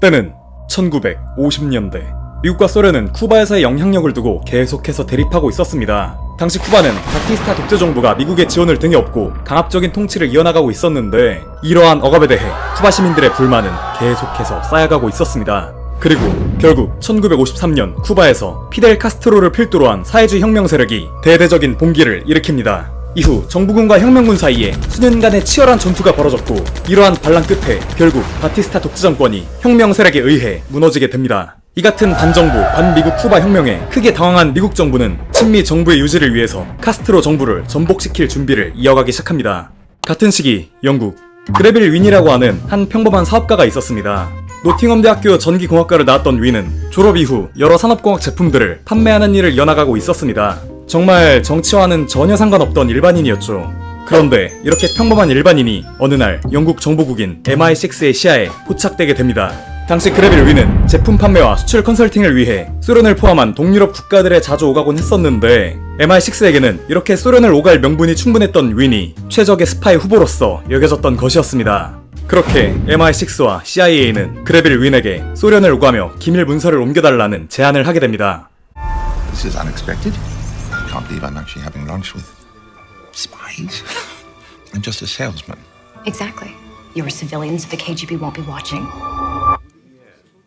때는 1950년대. 미국과 소련은 쿠바에서의 영향력을 두고 계속해서 대립하고 있었습니다. 당시 쿠바는 바티스타 독재 정부가 미국의 지원을 등에 업고 강압적인 통치를 이어나가고 있었는데 이러한 억압에 대해 쿠바 시민들의 불만은 계속해서 쌓여가고 있었습니다. 그리고 결국 1953년 쿠바에서 피델 카스트로를 필두로 한 사회주의 혁명 세력이 대대적인 봉기를 일으킵니다. 이후 정부군과 혁명군 사이에 수년간의 치열한 전투가 벌어졌고 이러한 반란 끝에 결국 바티스타 독재 정권이 혁명 세력에 의해 무너지게 됩니다. 이 같은 반정부, 반미국 쿠바 혁명에 크게 당황한 미국 정부는 친미 정부의 유지를 위해서 카스트로 정부를 전복시킬 준비를 이어가기 시작합니다. 같은 시기 영국 그레빌 윈이라고 하는 한 평범한 사업가가 있었습니다. 노팅엄 대학교 전기공학과를 나왔던 윈은 졸업 이후 여러 산업공학 제품들을 판매하는 일을 이어나가고 있었습니다. 정말 정치와는 전혀 상관없던 일반인이었죠. 그런데 이렇게 평범한 일반인이 어느 날 영국 정보국인 MI6의 시야에 포착되게 됩니다. 당시 그레빌 윈은 제품 판매와 수출 컨설팅을 위해 소련을 포함한 동유럽 국가들에 자주 오가곤 했었는데 MI6에게는 이렇게 소련을 오갈 명분이 충분했던 윈이 최적의 스파이 후보로서 여겨졌던 것이었습니다. 그렇게 MI6와 CIA는 그레빌 윈에게 소련을 오가며 기밀 문서를 옮겨달라는 제안을 하게 됩니다. This is unexpected. I can't believe I'm actually having lunch with spies. I'm just a salesman. Exactly. You're civilians the KGB won't be watching.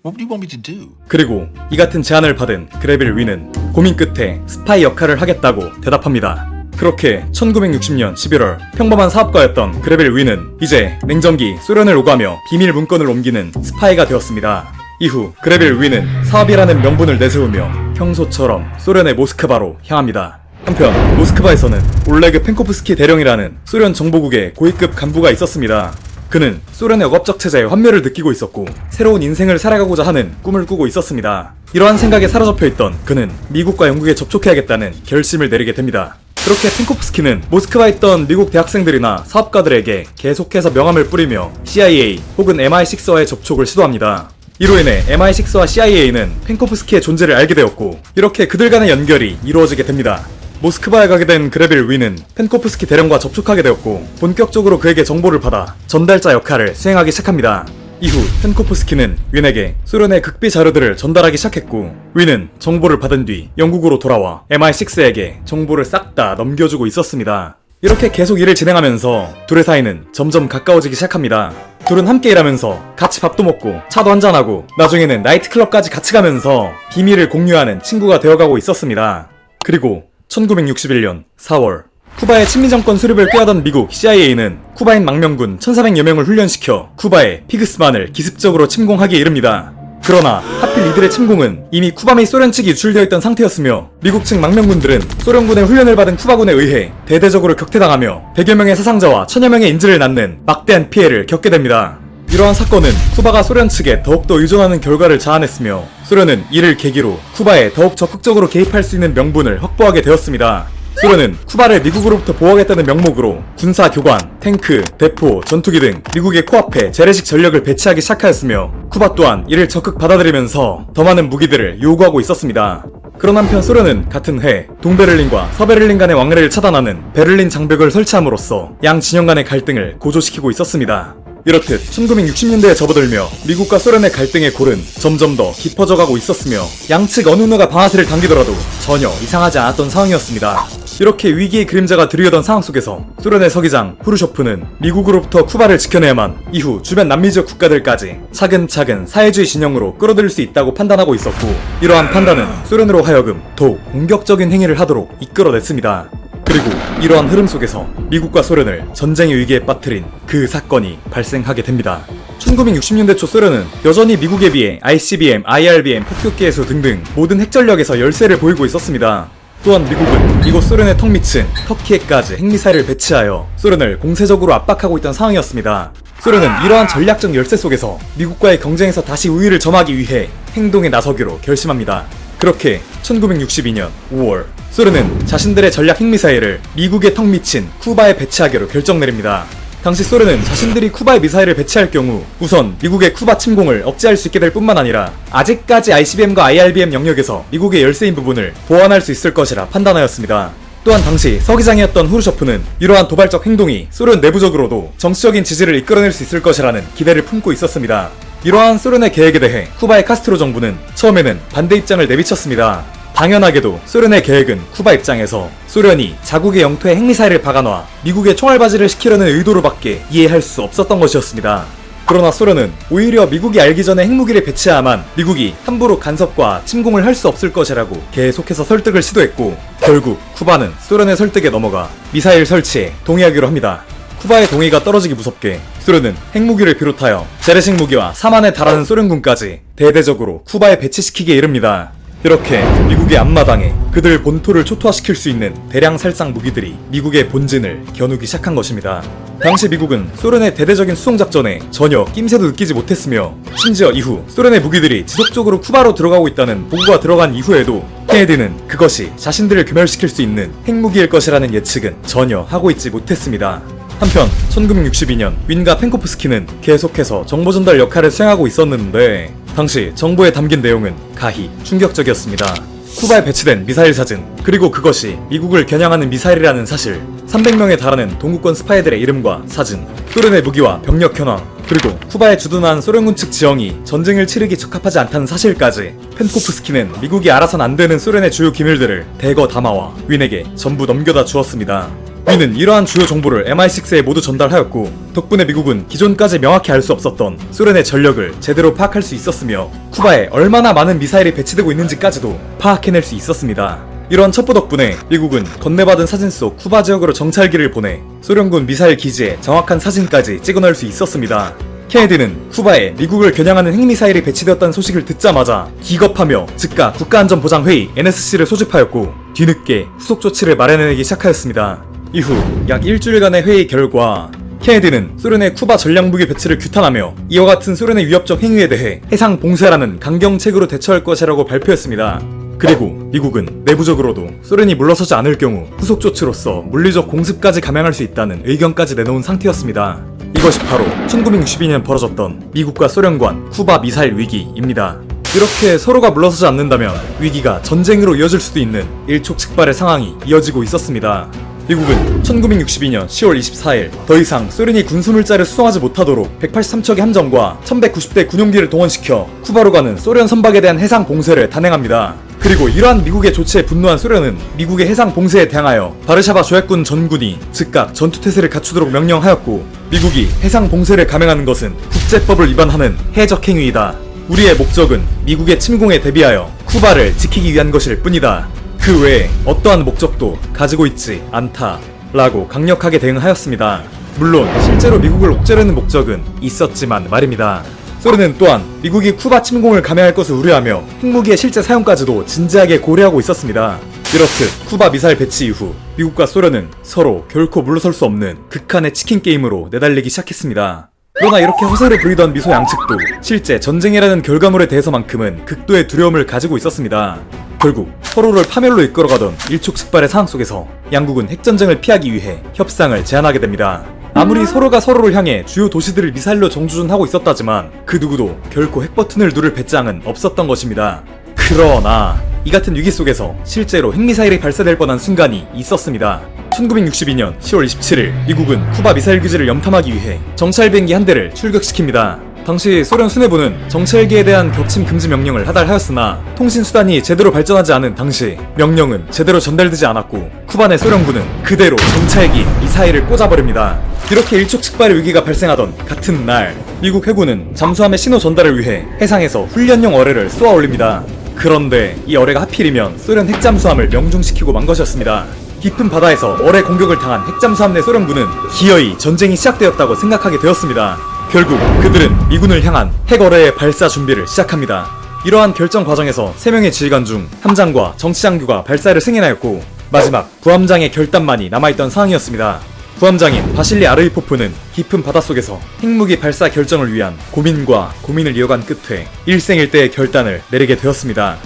What do you want me to do? 그리고 이 같은 제안을 받은 그레빌 윈은 고민 끝에 스파이 역할을 하겠다고 대답합니다. 그렇게 1960년 11월 평범한 사업가였던 그레빌 윈은 이제 냉전기 소련을 오가며 비밀 문건을 옮기는 스파이가 되었습니다. 이후 그레빌 윈은 사업이라는 명분을 내세우며 평소처럼 소련의 모스크바로 향합니다. 한편 모스크바에서는 올레그 펜코프스키 대령이라는 소련 정보국의 고위급 간부가 있었습니다. 그는 소련의 억압적 체제에 환멸을 느끼고 있었고 새로운 인생을 살아가고자 하는 꿈을 꾸고 있었습니다. 이러한 생각에 사로잡혀 있던 그는 미국과 영국에 접촉해야겠다는 결심을 내리게 됩니다. 그렇게 펜코프스키는 모스크바에 있던 미국 대학생들이나 사업가들에게 계속해서 명함을 뿌리며 CIA 혹은 MI6와의 접촉을 시도합니다. 이로 인해 MI6와 CIA는 펜코프스키의 존재를 알게 되었고 이렇게 그들 간의 연결이 이루어지게 됩니다. 모스크바에 가게 된 그레빌 윈은 펜코프스키 대령과 접촉하게 되었고 본격적으로 그에게 정보를 받아 전달자 역할을 수행하기 시작합니다. 이후 펜코프스키는 윈에게 소련의 극비 자료들을 전달하기 시작했고 윈은 정보를 받은 뒤 영국으로 돌아와 MI6에게 정보를 싹 다 넘겨주고 있었습니다. 이렇게 계속 일을 진행하면서 둘의 사이는 점점 가까워지기 시작합니다. 둘은 함께 일하면서 같이 밥도 먹고 차도 한잔하고 나중에는 나이트클럽까지 같이 가면서 비밀을 공유하는 친구가 되어가고 있었습니다. 그리고 1961년 4월 쿠바의 친미 정권 수립을 꾀하던 미국 CIA는 쿠바인 망명군 1400여 명을 훈련시켜 쿠바의 피그스만을 기습적으로 침공하기에 이릅니다. 그러나 하필 이들의 침공은 이미 쿠바 및 소련 측이 유출되어 있던 상태였으며 미국 측 망명군들은 소련군의 훈련을 받은 쿠바군에 의해 대대적으로 격퇴당하며 100여 명의 사상자와 1000여 명의 인질을 낳는 막대한 피해를 겪게 됩니다. 이러한 사건은 쿠바가 소련 측에 더욱더 의존하는 결과를 자아냈으며 소련은 이를 계기로 쿠바에 더욱 적극적으로 개입할 수 있는 명분을 확보하게 되었습니다. 소련은 쿠바를 미국으로부터 보호하겠다는 명목으로 군사 교관, 탱크, 대포, 전투기 등 미국의 코앞에 재래식 전력을 배치하기 시작하였으며 쿠바 또한 이를 적극 받아들이면서 더 많은 무기들을 요구하고 있었습니다. 그런 한편 소련은 같은 해 동베를린과 서베를린 간의 왕래를 차단하는 베를린 장벽을 설치함으로써 양 진영 간의 갈등을 고조시키고 있었습니다. 이렇듯 1960년대에 접어들며 미국과 소련의 갈등의 골은 점점 더 깊어져 가고 있었으며 양측 어느 누가 방아쇠를 당기더라도 전혀 이상하지 않았던 상황이었습니다. 이렇게 위기의 그림자가 드리우던 상황 속에서 소련의 서기장 후르쇼프는 미국으로부터 쿠바를 지켜내야만 이후 주변 남미 지역 국가들까지 차근차근 사회주의 진영으로 끌어들일 수 있다고 판단하고 있었고 이러한 판단은 소련으로 하여금 더욱 공격적인 행위를 하도록 이끌어냈습니다. 그리고 이러한 흐름 속에서 미국과 소련을 전쟁의 위기에 빠뜨린 그 사건이 발생하게 됩니다. 1960년대 초 소련은 여전히 미국에 비해 ICBM, IRBM, 폭격기에서 등등 모든 핵전력에서 열세를 보이고 있었습니다. 또한 미국은 이곳 소련의 턱 밑인 터키에까지 핵미사일을 배치하여 소련을 공세적으로 압박하고 있던 상황이었습니다. 소련은 이러한 전략적 열세 속에서 미국과의 경쟁에서 다시 우위를 점하기 위해 행동에 나서기로 결심합니다. 그렇게 1962년 5월 소련은 자신들의 전략 핵미사일을 미국의 턱 밑인 쿠바에 배치하기로 결정 내립니다. 당시 소련은 자신들이 쿠바에 미사일을 배치할 경우 우선 미국의 쿠바 침공을 억제할 수 있게 될 뿐만 아니라 아직까지 ICBM과 IRBM 영역에서 미국의 열세인 부분을 보완할 수 있을 것이라 판단하였습니다. 또한 당시 서기장이었던 후르쇼프는 이러한 도발적 행동이 소련 내부적으로도 정치적인 지지를 이끌어낼 수 있을 것이라는 기대를 품고 있었습니다. 이러한 소련의 계획에 대해 쿠바의 카스트로 정부는 처음에는 반대 입장을 내비쳤습니다. 당연하게도 소련의 계획은 쿠바 입장에서 소련이 자국의 영토에 핵미사일을 박아놔 미국의 총알바지를 시키려는 의도로밖에 이해할 수 없었던 것이었습니다. 그러나 소련은 오히려 미국이 알기 전에 핵무기를 배치해야만 미국이 함부로 간섭과 침공을 할 수 없을 것이라고 계속해서 설득을 시도했고 결국 쿠바는 소련의 설득에 넘어가 미사일 설치에 동의하기로 합니다. 쿠바의 동의가 떨어지기 무섭게 소련은 핵무기를 비롯하여 재래식 무기와 4만에 달하는 소련군까지 대대적으로 쿠바에 배치시키기에 이릅니다. 이렇게 미국의 앞마당에 그들 본토를 초토화시킬 수 있는 대량 살상 무기들이 미국의 본진을 겨누기 시작한 것입니다. 당시 미국은 소련의 대대적인 수송작전에 전혀 낌새도 느끼지 못했으며 심지어 이후 소련의 무기들이 지속적으로 쿠바로 들어가고 있다는 보고가 들어간 이후에도 케네디는 그것이 자신들을 괴멸시킬 수 있는 핵무기일 것이라는 예측은 전혀 하고 있지 못했습니다. 한편 1962년 윈과 펜코프스키는 계속해서 정보 전달 역할을 수행하고 있었는데 당시 정보에 담긴 내용은 가히 충격적이었습니다. 쿠바에 배치된 미사일 사진 그리고 그것이 미국을 겨냥하는 미사일이라는 사실 300명에 달하는 동구권 스파이들의 이름과 사진 소련의 무기와 병력 현황 그리고 쿠바에 주둔한 소련군 측 지형이 전쟁을 치르기 적합하지 않다는 사실까지 펜코프스키는 미국이 알아선 안 되는 소련의 주요 기밀들을 대거 담아와 윈에게 전부 넘겨다 주었습니다. 윈은 이러한 주요 정보를 MI6에 모두 전달하였고 덕분에 미국은 기존까지 명확히 알 수 없었던 소련의 전력을 제대로 파악할 수 있었으며 쿠바에 얼마나 많은 미사일이 배치되고 있는지까지도 파악해낼 수 있었습니다. 이런 첩보 덕분에 미국은 건네받은 사진 속 쿠바 지역으로 정찰기를 보내 소련군 미사일 기지에 정확한 사진까지 찍어낼 수 있었습니다. 케네디는 쿠바에 미국을 겨냥하는 핵미사일이 배치되었다는 소식을 듣자마자 기겁하며 즉각 국가안전보장회의 NSC를 소집하였고 뒤늦게 후속 조치를 마련해내기 시작하였습니다. 이후 약 일주일간의 회의 결과 케네디는 소련의 쿠바 전략무기 배치를 규탄하며 이와 같은 소련의 위협적 행위에 대해 해상 봉쇄라는 강경책으로 대처할 것이라고 발표했습니다. 그리고 미국은 내부적으로도 소련이 물러서지 않을 경우 후속 조치로서 물리적 공습까지 감행할 수 있다는 의견까지 내놓은 상태였습니다. 이것이 바로 1962년 벌어졌던 미국과 소련 간 쿠바 미사일 위기입니다. 이렇게 서로가 물러서지 않는다면 위기가 전쟁으로 이어질 수도 있는 일촉즉발의 상황이 이어지고 있었습니다. 미국은 1962년 10월 24일 더 이상 소련이 군수물자를 수송하지 못하도록 183척의 함정과 1190대 군용기를 동원시켜 쿠바로 가는 소련 선박에 대한 해상 봉쇄를 단행합니다. 그리고 이러한 미국의 조치에 분노한 소련은 미국의 해상 봉쇄에 대항하여 바르샤바 조약군 전군이 즉각 전투태세를 갖추도록 명령하였고 미국이 해상 봉쇄를 감행하는 것은 국제법을 위반하는 해적 행위이다. 우리의 목적은 미국의 침공에 대비하여 쿠바를 지키기 위한 것일 뿐이다. 그 외에 어떠한 목적도 가지고 있지 않다. 라고 강력하게 대응하였습니다. 물론 실제로 미국을 옥죄려는 목적은 있었지만 말입니다. 소련은 또한 미국이 쿠바 침공을 감행할 것을 우려하며 핵무기의 실제 사용까지도 진지하게 고려하고 있었습니다. 이렇듯 쿠바 미사일 배치 이후 미국과 소련은 서로 결코 물러설 수 없는 극한의 치킨 게임으로 내달리기 시작했습니다. 그러나 이렇게 허세를 부리던 미소 양측도 실제 전쟁이라는 결과물에 대해서만큼은 극도의 두려움을 가지고 있었습니다. 결국 서로를 파멸로 이끌어가던 일촉즉발의 상황 속에서 양국은 핵전쟁을 피하기 위해 협상을 제안하게 됩니다. 아무리 서로가 서로를 향해 주요 도시들을 미사일로 정주준하고 있었다지만 그 누구도 결코 핵버튼을 누를 배짱은 없었던 것입니다. 그러나 이 같은 위기 속에서 실제로 핵미사일이 발사될 뻔한 순간이 있었습니다. 1962년 10월 27일 미국은 쿠바 미사일 기지를 염탐하기 위해 정찰 비행기 한 대를 출격시킵니다. 당시 소련 수뇌부는 정찰기에 대한 격침 금지 명령을 하달하였으나 통신 수단이 제대로 발전하지 않은 당시 명령은 제대로 전달되지 않았고 내 소련군은 그대로 정찰기 미사일을 꽂아버립니다. 이렇게 일촉즉발의 위기가 발생하던 같은 날 미국 해군은 잠수함의 신호 전달을 위해 해상에서 훈련용 어뢰를 쏘아 올립니다. 그런데 이 어뢰가 하필이면 소련 핵잠수함을 명중시키고 만 것이었습니다. 깊은 바다에서 어뢰 공격을 당한 핵잠수함 내 소련군은 기어이 전쟁이 시작되었다고 생각하게 되었습니다. 결국 그들은 미군을 향한 핵어뢰의 발사 준비를 시작합니다. 이러한 결정 과정에서 3명의 지휘관 중 함장과 정치장교가 발사를 승인하였고 마지막 부함장의 결단만이 남아있던 상황이었습니다. 부함장인 바실리 아르이포프는 깊은 바닷속에서 핵무기 발사 결정을 위한 고민과 고민을 이어간 끝에 일생일대의 결단을 내리게 되었습니다.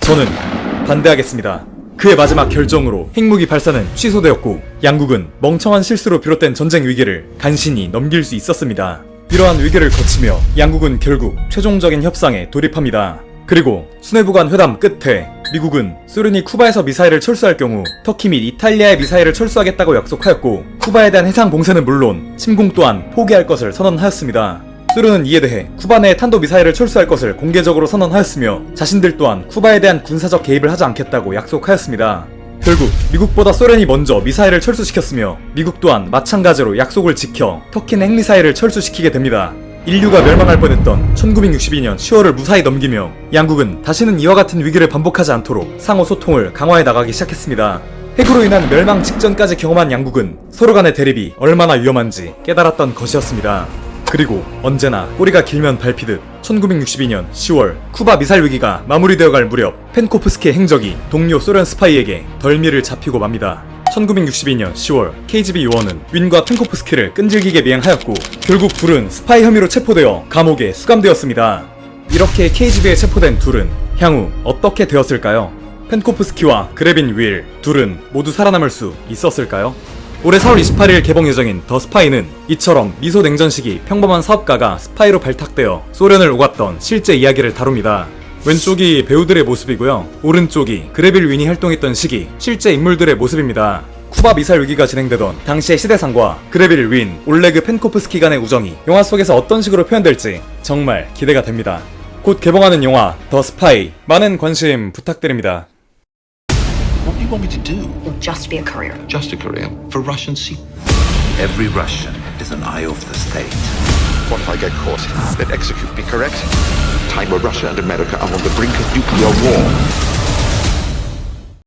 저는 반대하겠습니다. 그의 마지막 결정으로 핵무기 발사는 취소되었고 양국은 멍청한 실수로 비롯된 전쟁 위기를 간신히 넘길 수 있었습니다. 이러한 위기를 거치며 양국은 결국 최종적인 협상에 돌입합니다. 그리고 수뇌부 간 회담 끝에 미국은 소련이 쿠바에서 미사일을 철수할 경우 터키 및 이탈리아의 미사일을 철수하겠다고 약속하였고 쿠바에 대한 해상 봉쇄는 물론 침공 또한 포기할 것을 선언하였습니다. 소련은 이에 대해 쿠바 내 탄도 미사일을 철수할 것을 공개적으로 선언하였으며 자신들 또한 쿠바에 대한 군사적 개입을 하지 않겠다고 약속하였습니다. 결국 미국보다 소련이 먼저 미사일을 철수시켰으며 미국 또한 마찬가지로 약속을 지켜 터키는 핵미사일을 철수시키게 됩니다. 인류가 멸망할 뻔했던 1962년 10월을 무사히 넘기며 양국은 다시는 이와 같은 위기를 반복하지 않도록 상호 소통을 강화해 나가기 시작했습니다. 핵으로 인한 멸망 직전까지 경험한 양국은 서로 간의 대립이 얼마나 위험한지 깨달았던 것이었습니다. 그리고 언제나 꼬리가 길면 밟히듯 1962년 10월 쿠바 미사일 위기가 마무리되어 갈 무렵 펜코프스키의 행적이 동료 소련 스파이에게 덜미를 잡히고 맙니다. 1962년 10월 KGB 요원은 윈과 펜코프스키를 끈질기게 미행하였고 결국 둘은 스파이 혐의로 체포되어 감옥에 수감되었습니다. 이렇게 KGB에 체포된 둘은 향후 어떻게 되었을까요? 펜코프스키와 그레빈 윌 둘은 모두 살아남을 수 있었을까요? 올해 4월 28일 개봉 예정인 더 스파이는 이처럼 미소 냉전 시기 평범한 사업가가 스파이로 발탁되어 소련을 오갔던 실제 이야기를 다룹니다. 왼쪽이 배우들의 모습이고요. 오른쪽이 그레빌 윈이 활동했던 시기 실제 인물들의 모습입니다. 쿠바 미사일 위기가 진행되던 당시의 시대상과 그레빌 윈, 올레그 펜코프스키 간의 우정이 영화 속에서 어떤 식으로 표현될지 정말 기대가 됩니다. 곧 개봉하는 영화 더 스파이 많은 관심 부탁드립니다. What do you want me to do? You'll just be a courier. Just a career for Russian secret. Every Russian is an eye of the state. What if I get caught? Then execute me, correct? Time where Russia and America are on the brink of nuclear war.